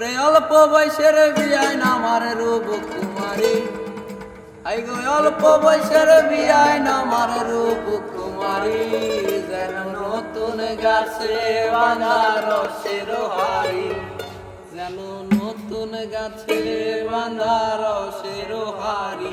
ওরে অল্প বয়সের বিয়ায় আমার রূপ কুমারী আই গো, অল্প বয়সের বিয়ায় আমার রূপ কুমারী যেন নতুন গাছে বাঁধা রসের হারি যেন নতুন গাছে বাঁধা রসের হারি